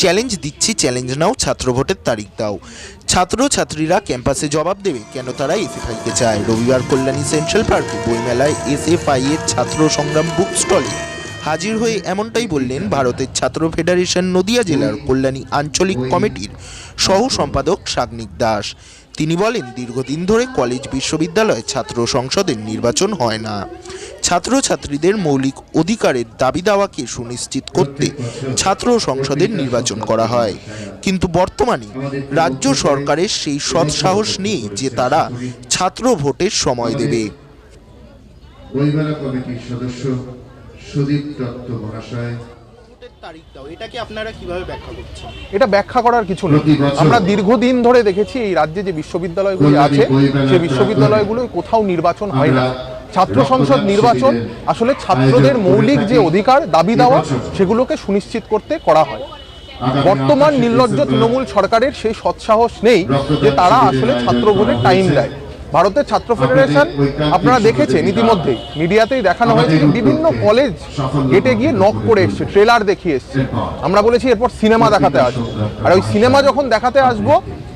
Challenge দিচ্ছি challenge নাও, ছাত্র ভোটের তারিখ দাও। ছাত্র, ছাত্রীরা ক্যাম্পাসে জবাব দেবে, কেন তারা এসএফআইকে চায়? রবিবার কল্যাণী সেন্ট্রাল পার্কে বইমেলায় এসএফআই এর ছাত্র সংগ্রাম বুক স্টলে হাজির হয়ে এমনটাই বললেন ভারতের ছাত্র ফেডারেশন নদিয়া জেলার কল্যাণী আঞ্চলিক কমিটির সহ সম্পাদক সাগ্নিক দাস। তিনি বলেন, দীর্ঘদিন ধরে কলেজ বিশ্ববিদ্যালয়ে ছাত্র সংসদের নির্বাচন হয় না। ছাত্রছাত্রীদের মৌলিক অধিকারের দাবি দাওয়াকে সুনিশ্চিত করতে ছাত্র সংসদের নির্বাচন করা হয়। কিন্তু বর্তমানে রাজ্য সরকারের সেই সৎসাহস নেই যে তারা ছাত্র ভোটের সময় দেবে। কমিটির সদস্য সুদীপ দত্ত মহাশয়। তারিখ এটাকে আপনারা কীভাবে ব্যাখ্যা করছেন? এটা ব্যাখ্যা করার কিছু নেই। আমরা দীর্ঘদিন ধরে দেখেছি এই রাজ্যে যে বিশ্ববিদ্যালয়গুলি আছে সেই বিশ্ববিদ্যালয়গুলোয় কোথাও নির্বাচন হয় না। ছাত্র সংসদ নির্বাচন আসলে ছাত্রদের মৌলিক যে অধিকার দাবি দেওয়া সেগুলোকে সুনিশ্চিত করতে করা হয়। বর্তমান নির্লজ্জ তৃণমূল সরকারের সেই সৎসাহস নেই যে তারা আসলে ছাত্র ভোটের টাইম দেয়। ভারতের ছাত্র ফেডারেশন আপনারা দেখেছেন ইতিমধ্যেই মিডিয়াতেই দেখানো হয়েছে যে বিভিন্ন কলেজ গেটে গিয়ে নক করে এসছে ট্রেলার দেখিয়ে এসছে। আমরা বলেছি এরপর সিনেমা দেখাতে আসব। আর ওই সিনেমা যখন দেখাতে আসব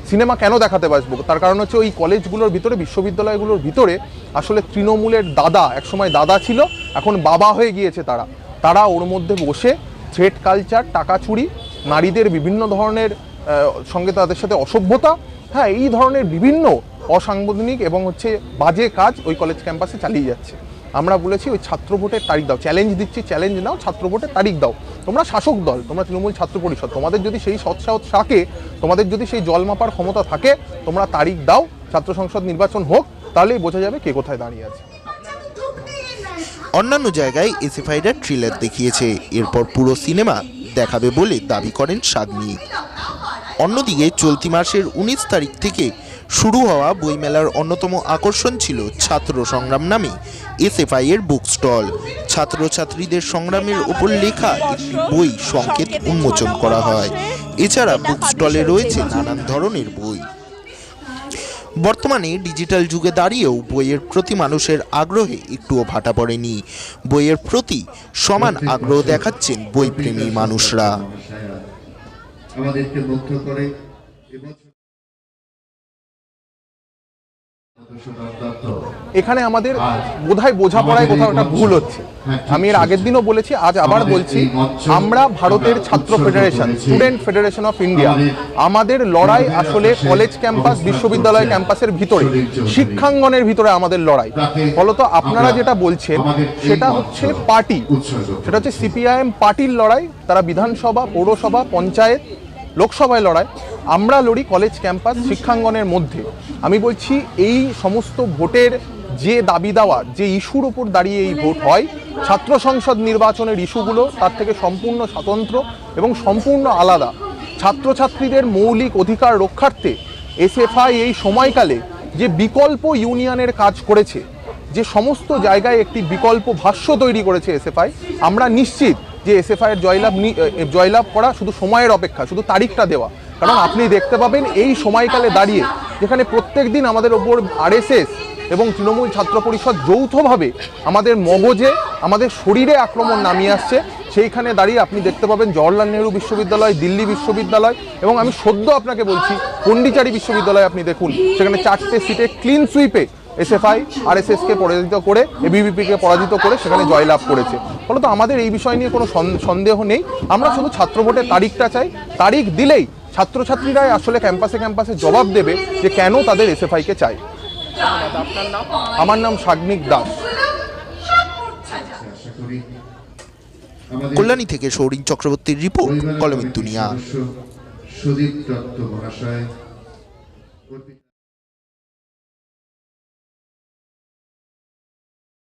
সিনেমা কেন দেখাতে আসব তার কারণ হচ্ছে ওই কলেজগুলোর ভিতরে, বিশ্ববিদ্যালয়গুলোর ভিতরে আসলে তৃণমূলের দাদা, একসময় দাদা ছিল, এখন বাবা হয়ে গিয়েছে তারা। তারা ওর মধ্যে বসে থ্রেড কালচার টাকা চুরি, নারীদের বিভিন্ন ধরনের সঙ্গে তাদের সাথে অসভ্যতা হ্যাঁ এই ধরনের বিভিন্ন অসাংবিধানিক এবং হচ্ছে বাজে কাজ ওই কলেজ ক্যাম্পাসে চালিয়ে যাচ্ছে। আমরা বলেছি ওই ছাত্র ভোটের তারিখ দাও। চ্যালেঞ্জ দিচ্ছি চ্যালেঞ্জ নাও, ছাত্র ভোটের তারিখ দাও। তোমরা শাসক দল, তোমরা তৃণমূল ছাত্র পরিষদ, তোমাদের যদি সেই সৎসাহস থাকে, তোমাদের যদি সেই জল মাপার ক্ষমতা থাকে, তোমরা তারিখ দাও, ছাত্র সংসদ নির্বাচন হোক, তাহলেই বোঝা যাবে কে কোথায় দাঁড়িয়ে আছে। অন্যান্য জায়গায় এসএফআইরা ট্রিলার দেখিয়েছে। এরপর পুরো সিনেমা দেখাবে বলে দাবি করেন সাগনিক অন্যদিকে চলতি মাসের উনিশ তারিখ থেকে শুরু হওয়া বইমেলার অন্যতম আকর্ষণ ছিল ছাত্র সংগ্রাম নামে এসএফআই এর বুক স্টল ছাত্রছাত্রীদের সংগ্রামের উপর লেখা একটি বই সংকেত উন্মোচন করা হয়। এছাড়া বুক স্টলে রয়েছে নানান ধরনের বই। বর্তমানে ডিজিটাল যুগে দাঁড়িয়েও বইয়ের প্রতি মানুষের আগ্রহে একটুও ভাটা পড়েনি। বইয়ের প্রতি সমান আগ্রহ দেখাচ্ছেন বইপ্রেমী মানুষরা। আমাদেরকে মুগ্ধ করে এখানে আমাদের বোধহয় বোঝাপড়ায় কোথাও একটা ভুল হচ্ছে। আমি এর আগের দিনও বলেছি আজ আবার বলছি আমরা ভারতের ছাত্র federation student federation of India. আমাদের লড়াই আসলে কলেজ ক্যাম্পাস বিশ্ববিদ্যালয় ক্যাম্পাসের ভিতরে শিক্ষাঙ্গনের ভিতরে আমাদের লড়াই। ফলত আপনারা যেটা বলছেন সেটা হচ্ছে পার্টি। সেটা হচ্ছে সিপিআইএম পার্টির লড়াই তারা বিধানসভা পৌরসভা পঞ্চায়েত লোকসভায় লড়াই, আমরা লড়ি কলেজ ক্যাম্পাস শিক্ষাঙ্গনের মধ্যে। আমি বলছি, এই সমস্ত ভোটের যে দাবি দেওয়া, যে ইস্যুর উপর দাঁড়িয়ে এই ভোট হয়, ছাত্র সংসদ নির্বাচনের ইস্যুগুলো তার থেকে সম্পূর্ণ স্বতন্ত্র এবং সম্পূর্ণ আলাদা। ছাত্রছাত্রীদের মৌলিক অধিকার রক্ষার্থে এসএফআই এই সময়কালে যে বিকল্প ইউনিয়নের কাজ করেছে, যে সমস্ত জায়গায় একটি বিকল্প ভাষ্য তৈরি করেছে এসএফআই, আমরা নিশ্চিত যে এস এসএফআই এর জয়লাভ জয়লাভ করা শুধু সময়ের অপেক্ষা, শুধু তারিখটা দেওয়া। কারণ আপনি দেখতে পাবেন এই সময়কালে দাঁড়িয়ে যেখানে প্রত্যেক দিন আমাদের ওপর আরএসএস এবং তৃণমূল ছাত্র পরিষদ যৌথভাবে আমাদের মগজে, আমাদের শরীরে আক্রমণ নামিয়ে আসছে। সেইখানে দাঁড়িয়ে আপনি দেখতে পাবেন জওহরলাল নেহরু বিশ্ববিদ্যালয়, দিল্লি বিশ্ববিদ্যালয় এবং আমি সদ্য আপনাকে বলছি, পন্ডিচারি বিশ্ববিদ্যালয় আপনি দেখুন। সেখানে চারটে সিটে ক্লিন সুইপে এসএফআই আরএসএস কে পরাজিত করে এবিভিপি কে পরাজিত করে সেখানে জয়লাভ করেছে। ফলত আমাদের এই বিষয় নিয়ে কোনো সন- সন্দেহ নেই। আমরা শুধু ছাত্র ভোটের তারিখটা চাই। তারিখ দিলেই ছাত্রছাত্রীরাই আসলে ক্যাম্পাসে ক্যাম্পাসে জবাব দেবে যে কেন তাদের এসএফআই কে চাই। আমার নাম সাগ্নিক দাস। আশা করি আমাদের কল্যাণী থেকে সৌরিন চক্রবর্তীর রিপোর্ট কলমের দুনিয়া। সুদীপ দত্ত মহাশয়।